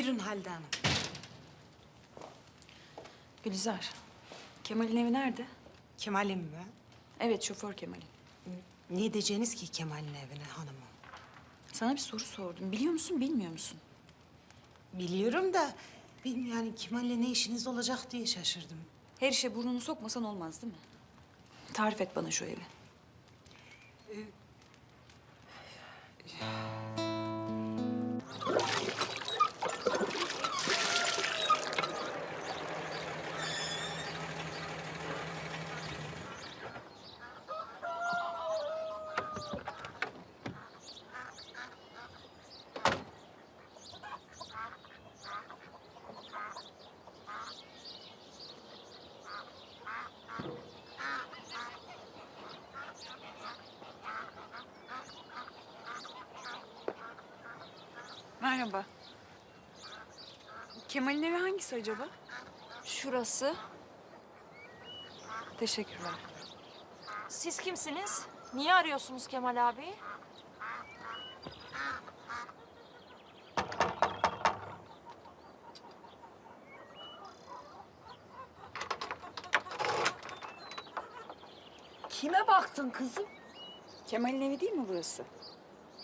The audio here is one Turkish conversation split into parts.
Buyurun Halide Hanım. Gülizar, Kemal'in evi nerede? Kemal'im mi? Evet, şoför Kemal'in. Ne diyeceğiniz ki Kemal'in evine hanımım? Sana bir soru sordum. Biliyor musun, bilmiyor musun? Biliyorum da bilmiyorum yani Kemal'le ne işiniz olacak diye şaşırdım. Her işe burnunu sokmasan olmaz değil mi? Tarif et bana şu evi. Merhaba. Kemal'in evi hangisi acaba? Şurası. Teşekkürler. Siz kimsiniz? Niye arıyorsunuz Kemal abi? Kime baktın kızım? Kemal'in evi değil mi burası?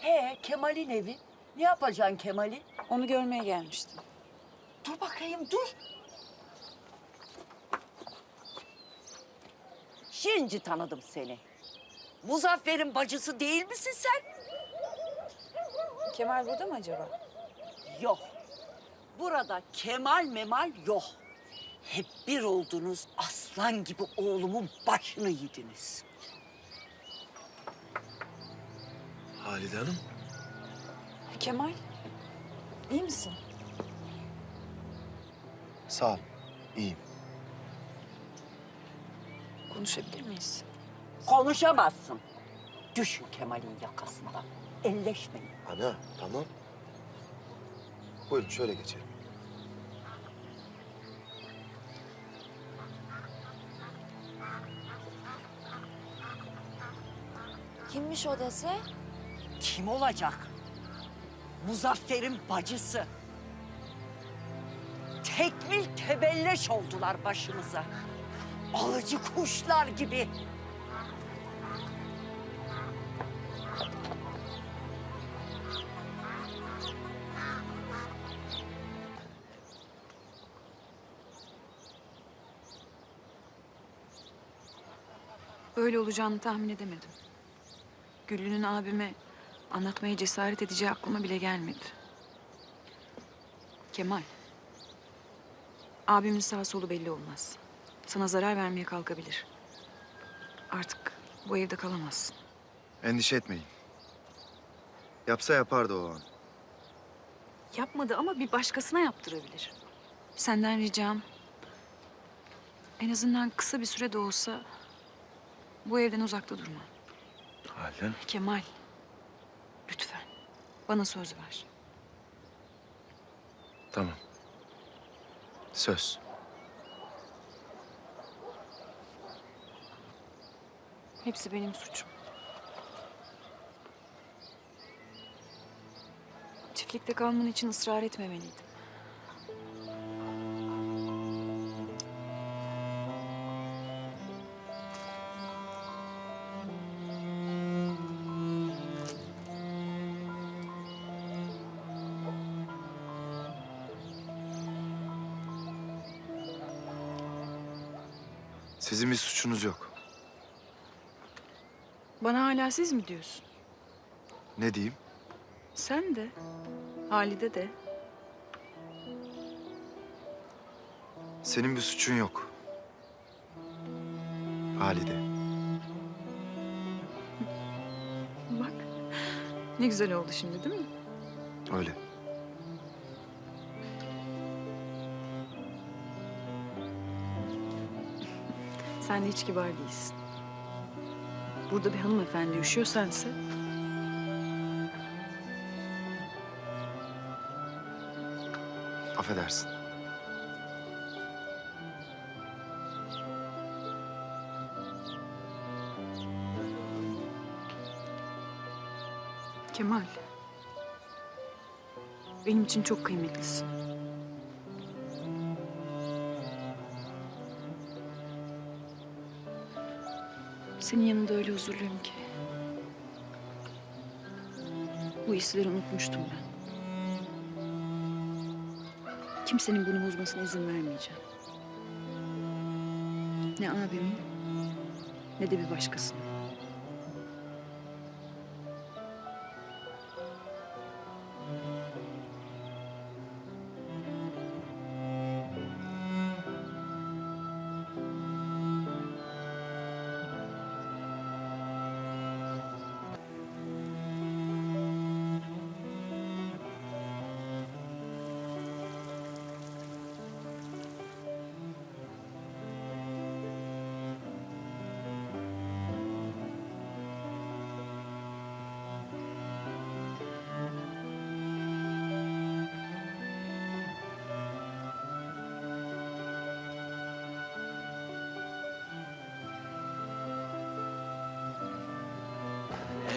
He Kemal'in evi. Ne yapacaksın Kemal'i? Onu görmeye gelmiştim. Dur bakayım dur. Şimdi tanıdım seni. Muzaffer'in bacısı değil misin sen? Kemal burada mı acaba? Yok. Burada Kemal memal yok. Hep bir oldunuz aslan gibi oğlumun başını yediniz. Halide Hanım. Kemal, iyi misin? Sağ ol. İyiyim. Konuşabilir miyiz? Konuşamazsın. Düşün Kemal'in yakasından. Elleşmeyin. Ana tamam. Buyurun şöyle geçelim. Kimmiş o dese? Kim olacak? Muzaffer'in bacısı. Tekmil tebelleş oldular başımıza. Alıcı kuşlar gibi. Böyle olacağını tahmin edemedim. Güllü'nün abime anlatmaya cesaret edeceği aklıma bile gelmedi. Kemal. Abimin sağ solu belli olmaz. Sana zarar vermeye kalkabilir. Artık bu evde kalamazsın. Endişe etmeyin. Yapsa yapardı o an. Yapmadı ama bir başkasına yaptırabilir. Senden ricam... ...en azından kısa bir süre de olsa... ...bu evden uzakta durma. Halide Hanım. Kemal, bana söz ver. Tamam. Söz. Hepsi benim suçum. Çiftlikte kalman için ısrar etmemeliydim. Sizin bir suçunuz yok. Bana hala siz mi diyorsun? Ne diyeyim? Sen de, Halide de. Senin bir suçun yok. Halide. Bak, ne güzel oldu şimdi değil mi? Öyle. Sen de hiç kibar değilsin. Burada bir hanımefendi üşüyor sense... Affedersin. Kemal. Benim için çok kıymetlisin. Senin yanında öyle huzurluyum ki. Bu hisleri unutmuştum ben. Kimsenin bunu bozmasına izin vermeyeceğim. Ne abimin ne de bir başkasının.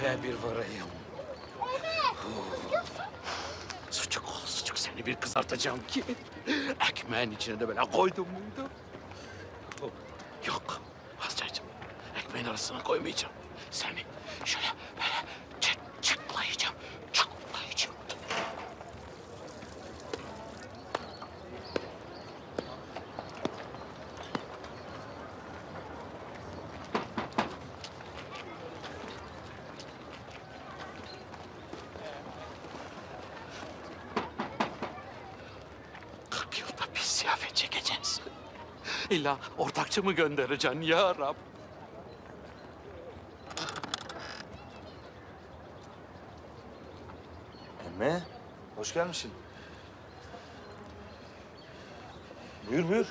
Eve bir varayım. Sucuk ol sucuk seni bir kızartacağım ki. Ekmeğin içine de böyle koydum muydu? Yok vazgeçtim. Ekmeğin arasına koymayacağım. Seni ziyafet çekeceğiz. İlla ortakçı mı göndereceksin ya Rab? Emme, hoş gelmişsin. Buyur buyur.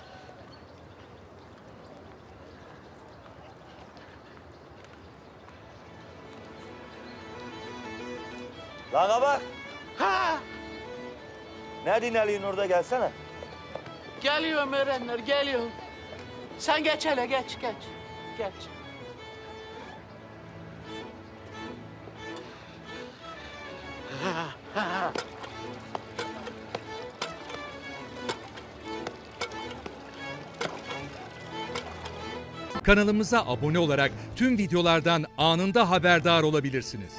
Lan bak. Ha! Nerede inerliğin orada gelsene. Geliyorum Erenler, geliyorum. Sen geç hele, geç, geç. Geç. Kanalımıza abone olarak tüm videolardan anında haberdar olabilirsiniz.